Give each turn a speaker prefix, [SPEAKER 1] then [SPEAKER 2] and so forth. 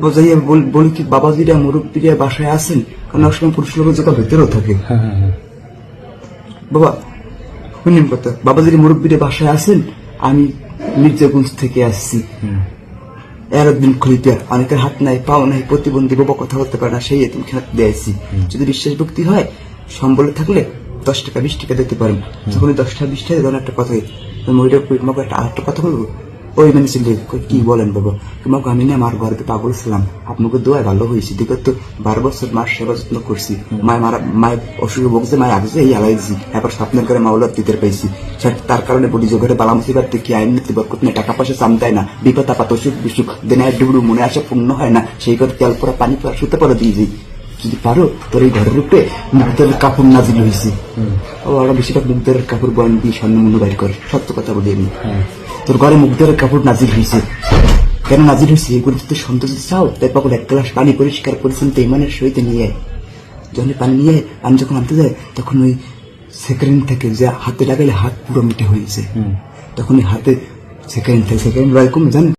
[SPEAKER 1] বোঝাইয়া বলি কি বাবাজিরা মুরব্বীরা বাসায় আছেন? কারণ অনেক সময় পুরুষ লোকের ভেতরেও থাকে।
[SPEAKER 2] হ্যাঁ হ্যাঁ হ্যাঁ।
[SPEAKER 1] বাবা শুনেন কথা বাবাজির মুরব্বীরা বাসায় আছেন? আমি মির্জাগঞ্জ থেকে আসছি। এরদিন খুলিতে অনেকের হাত নাই পাও নাই প্রতিবন্ধী বাবা কথা বলতে পারে না সেই এতিম খেলা দিয়েছি যদি বিশ্বাস ভক্তি হয় সম্বলে থাকলে দশ টাকা বিশ টাকা দিতে পারেন। যখন ওই দশ টাকা বিশ টাকা একটা কথা হইত মহিলা তোমাকে একটা আরেকটা কথা বলব? ওই মানে কই, কি বলেন বাবা? তোমাকে আমি না আমার ঘরে পাগল ছিলাম। আপনাকে দোয়ায় ভালো হয়েছে। দেখো তো বারো বছর মার সেবা যত্ন করছি। মায় মারা মায়ের অসুখে বকছে মায় আগছে এই আলাইছি এবার স্বপ্নের করে মাওলার দিতে পাইছি। তার কারণে বলি যে ঘরে বালা মুসিবার থেকে আইন নিতে বরকত নেই টাকা পয়সা চামতায় না। বিপদ আপাত অসুখ বিসুখ দেনায় ডুবড়ু মনে আসা পূর্ণ হয় না। সেই কথা তেল পরা পানি পরা শুতে পরে দিয়ে যাই যদি পারো তোর এই ঘরের উপরে মুক্তের কাপড় নাজিল হয়েছে ও ওরা বেশিরভাগ মুক্তের কাপড় বয়ান দিয়ে স্বর্ণ মনে বাইর করে। সত্য কথা বলি আমি।
[SPEAKER 2] হ্যাঁ।
[SPEAKER 1] তোর ঘরে মুখ ধরে কাপড় নাজির হয়েছে। কেন নাজির হয়েছে? এগুলো তো সন্তোষ চাও? তাই পাগল এক গ্লাস পানি পরিষ্কার করেছেন তো ইমানের সহিত নিয়ে। জলে যখন পানি নিয়ে আমি যখন আনতে যাই তখন ওই সেকেন্ড থেকে যে হাতে লাগালে হাত পুরো মিটে হয়েছে তখন ওই হাতে সেকেন্ড থেকে সেকেন্ড কমে জানেন?